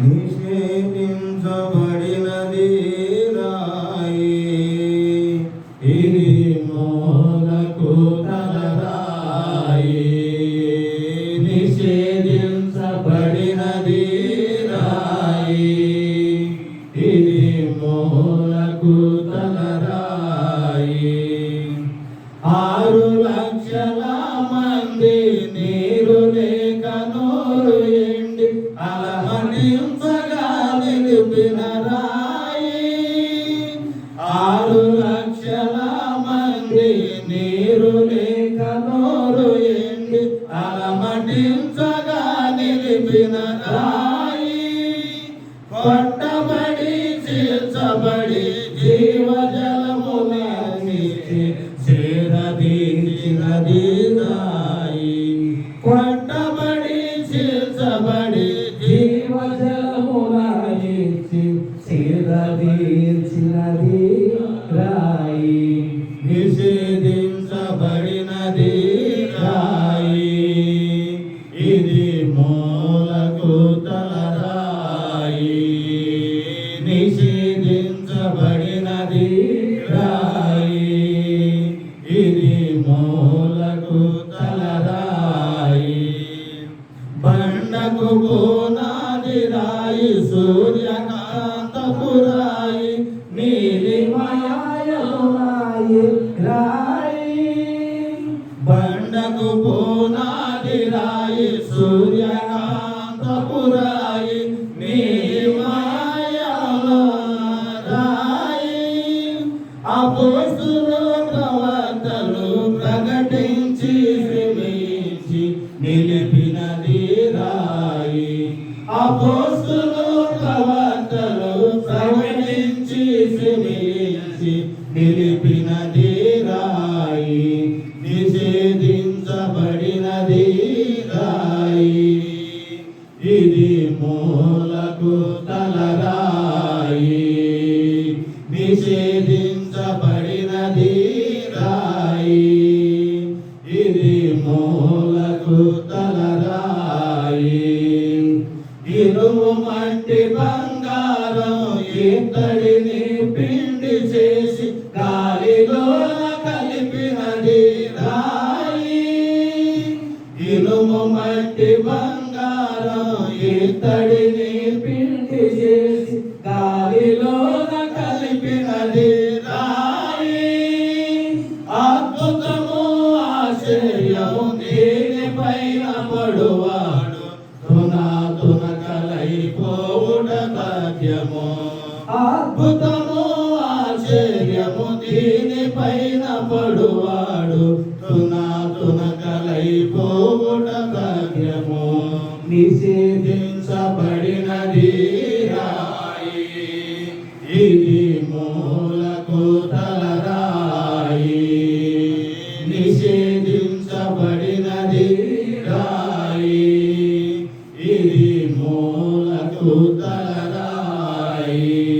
నిషేధించబడినది రాయి. ఇది మూలకు తలరాయి. నిషేధించబడినది రాయి. ఇది మూలకు తలరాయి. ఆరు లక్షల నిలిపిన రాయి కొట్టబడి చీల్చబడి జీవజలములన్నిటి చేరదీసినది రాయి కొట్టబడి చీల్చబడి నిషేధించబడినది రాయి. ఇది మూలకు తలరాయి. బండకు బోనాది రాయి సూర్యకాంతపు రాయి రాయి. బండకు బోనాది రాయి సూర్య అపోస్తులు ప్రవర్తలు ప్రకటించి శ్రమించి నిలిపినది రాయి నిషేధించబడినది రాయి. ఇది మూలకు తలరాయి నిషేధించబడినది రాయి. ఇది మూలకు తలరాయి. ఇరుము మట్టి బంగారం ఇత్తడిని పిండి చేసి గాలిలో కలిపినది రాయి. ఇనుము మట్టి బంగారం ఇత్తడిని పిండి చేసి గాలిలో కలిపినది రాయి. అద్భుతము ఆశ్చర్యము దీనిపైన పడువా. సాధ్యము అద్భుతము ఆశ్చర్యము దీని పైన పడువాడు తునా తునకలైపోవుట భాగ్యము. నిషేధించబడినది నిషేధించబడినది ఇది మూలకు Amen.